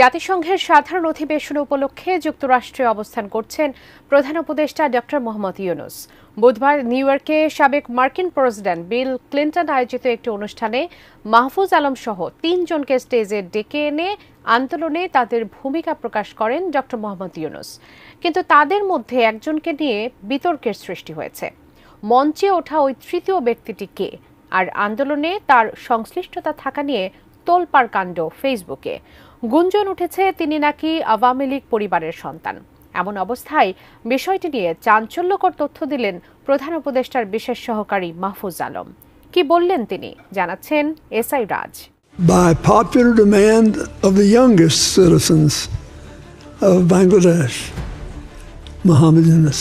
জাতিসংঘের সাধারণ অধিবেশন উপলক্ষে যুক্তরাষ্ট্রে অবস্থান করছেন প্রধান উপদেষ্টা ডক্টর মোহাম্মদ ইউনুস। বুধবার নিউ ইয়র্কে সাবেক মার্কিন প্রেসিডেন্ট বিল ক্লিন্টন আয়োজিত একটি অনুষ্ঠানে মাহফুজ আলম সহ তিনজনকে স্টেজে ডেকে এনে আন্দোলনে তাদের ভূমিকা প্রকাশ করেন ডক্টর মোহাম্মদ ইউনুস। কিন্তু তাদের মধ্যে একজনকে নিয়ে বিতর্কের সৃষ্টি হয়েছে। মঞ্চে ওঠা ওই তৃতীয় ব্যক্তিটি কে? আর আন্দোলনে তার সংশ্লিষ্টতা থাকা নিয়ে তোলপাড় কাণ্ড ফেসবুকে। গুঞ্জন উঠেছে তিনি নাকি আওয়ামী লীগ পরিবারের সন্তান। এমন অবস্থায় বিষয়টি নিয়ে চাঞ্চল্যকর তথ্য দিলেন প্রধান উপদেষ্টার বিশেষ সহকারী মাহফুজ আলম। কি বললেন তিনি? জানাচ্ছেন S I Raj. By popular demand of the youngest citizens of Bangladesh, Muhammad Yunus.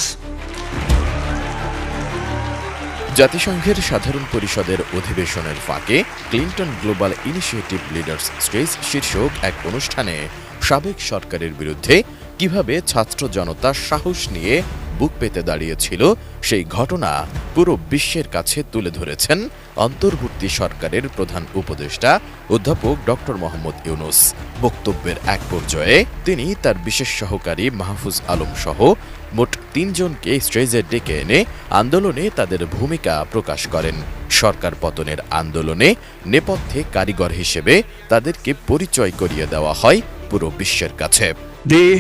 জাতিসংঘের সাধারণ পরিষদের অধিবেশনের ফাঁকে Clinton global initiative leaders stage শীর্ষক এক অনুষ্ঠানে সাবেক সরকারের বিরুদ্ধে কীভাবে ছাত্র জনতা সাহস নিয়ে বুক পেতে দাঁড়িয়েছিল, সেই ঘটনা পুরো বিশ্বের কাছে তুলে ধরেছেন অন্তর্বর্তী সরকারের প্রধান উপদেষ্টা অধ্যাপক ডক্টর মোহাম্মদ ইউনুস। বক্তব্যের এক পর্যায়ে তিনি তার বিশেষ সহকারী মাহফুজ আলম সহ মোট তিনজনকে স্টেজে ডেকে এনে আন্দোলনে তাদের ভূমিকা প্রকাশ করেন। সরকার পতনের আন্দোলনে নেপথ্যে কারিগর হিসেবে তাদেরকে পরিচয় করিয়ে দেওয়া হয় পুরো বিশ্বের কাছে। They.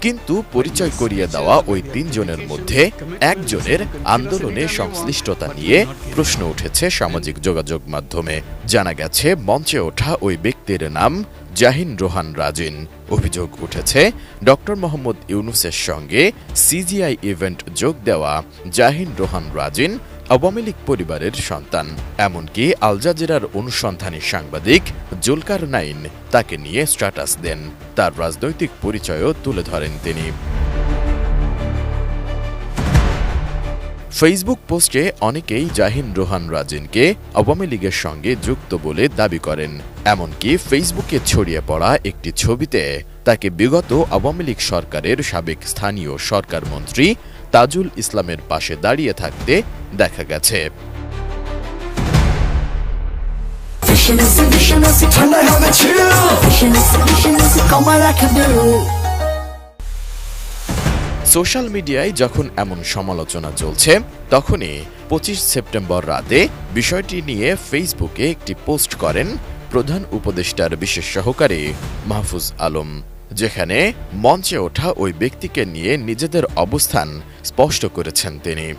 কিন্তু পরিচয় করিয়ে দেওয়া ওই তিনজনের মধ্যে একজনের আন্দোলনে সংশ্লিষ্টতা নিয়ে প্রশ্ন উঠেছে সামাজিক যোগাযোগ মাধ্যমে। জানা গেছে, মঞ্চে ওঠা ওই ব্যক্তির নাম জাহিন রোহান রাজিন। অভিযোগ উঠেছে, ডক্টর মোহাম্মদ ইউনুসের সঙ্গে সিজিআই ইভেন্ট যোগ দেওয়া জাহিন রোহান রাজিন আওয়ামী লীগ পরিবারের সন্তান। এমনকি আল জাজিরার অনুসন্ধানী সাংবাদিক জুলকার নাইন তাকে নিয়ে স্ট্যাটাস দেন। তার রাজনৈতিক পরিচয়ও তুলে ধরেন তিনি। ফেসবুক পোস্টে অনেকেই জাহিন রোহান রাজিনকে আওয়ামী লীগের সঙ্গে যুক্ত বলে দাবি করেন। এমনকি ফেসবুকে ছড়িয়ে পড়া একটি ছবিতে তাকে বিগত আওয়ামী লীগ সরকারের সাবেক স্থানীয় সরকার মন্ত্রী তাজুল ইসলামের পাশে দাঁড়িয়ে থাকতে দেখা গেছে. সোশ্যাল মিডিয়ায় যখন এমন সমালোচনা চলছে, তখনই পঁচিশ সেপ্টেম্বর রাতে বিষয়টি নিয়ে ফেসবুকে একটি পোস্ট করেন প্রধান উপদেষ্টার বিশেষ সহকারী মাহফুজ আলম যেখানে মঞ্চে ওঠা ওই ব্যক্তিকে নিয়ে নিজেদের অবস্থান স্পষ্ট করেছেন তিনি।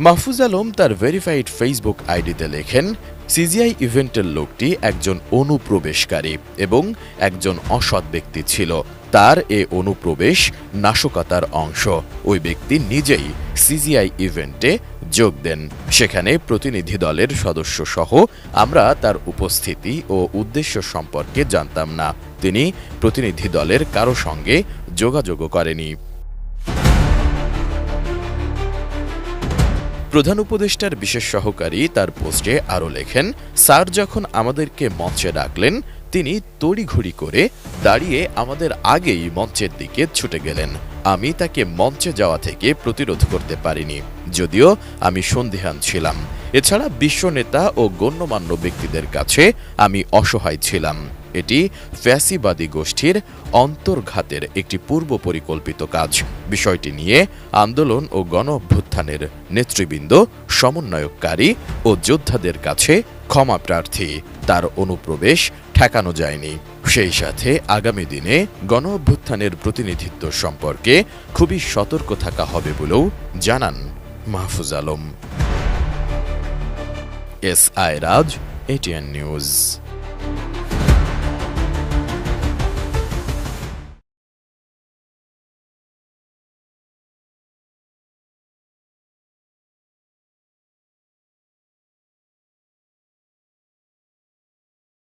মাহফুজ আলম তার ভেরিফাইড ফেসবুক আইডিতে লেখেন সিজিআই ইভেন্টের লোকটি একজন অনুপ্রবেশকারী এবং একজন অসৎ ব্যক্তি ছিল। তার এ অনুপ্রবেশ নাশকতার অংশ। ওই ব্যক্তি নিজেই সিজিআই ইভেন্টে যোগ দেন। সেখানে প্রতিনিধি দলের সদস্য সহ আমরা তার উপস্থিতি ও উদ্দেশ্য সম্পর্কে জানতাম না। তিনি প্রতিনিধি দলের কারও সঙ্গে যোগাযোগও করেনি। প্রধান উপদেষ্টার বিশেষ সহকারী তার পোস্টে আরও লেখেন, স্যার যখন আমাদেরকে মঞ্চে ডাকলেন, তিনি তড়িঘড়ি করে দাঁড়িয়ে আমাদের আগেই মঞ্চের দিকে ছুটে গেলেন। আমি তাকে মঞ্চে যাওয়া থেকে প্রতিরোধ করতে পারিনি, যদিও আমি সন্দিহান ছিলাম। এছাড়া বিশ্ব নেতা ও গণ্যমান্য ব্যক্তিদের কাছে আমি অসহায় ছিলাম। এটি ফ্যাসিবাদী গোষ্ঠীর অন্তর্ঘাতের একটি পূর্ব পরিকল্পিত কাজ। বিষয়টি নিয়ে আন্দোলন ও গণ অভ্যুত্থানের নেতৃবৃন্দ, সমন্বয়কারী ও যোদ্ধাদের কাছে ক্ষমা প্রার্থী। তার অনুপ্রবেশ ঠেকানো যায়নি। সেই সাথে আগামী দিনে গণ অভ্যুত্থানের প্রতিনিধিত্ব সম্পর্কে খুবই সতর্ক থাকা হবে বলেও জানান Mahfuz Alam. S I Raj, ATN news.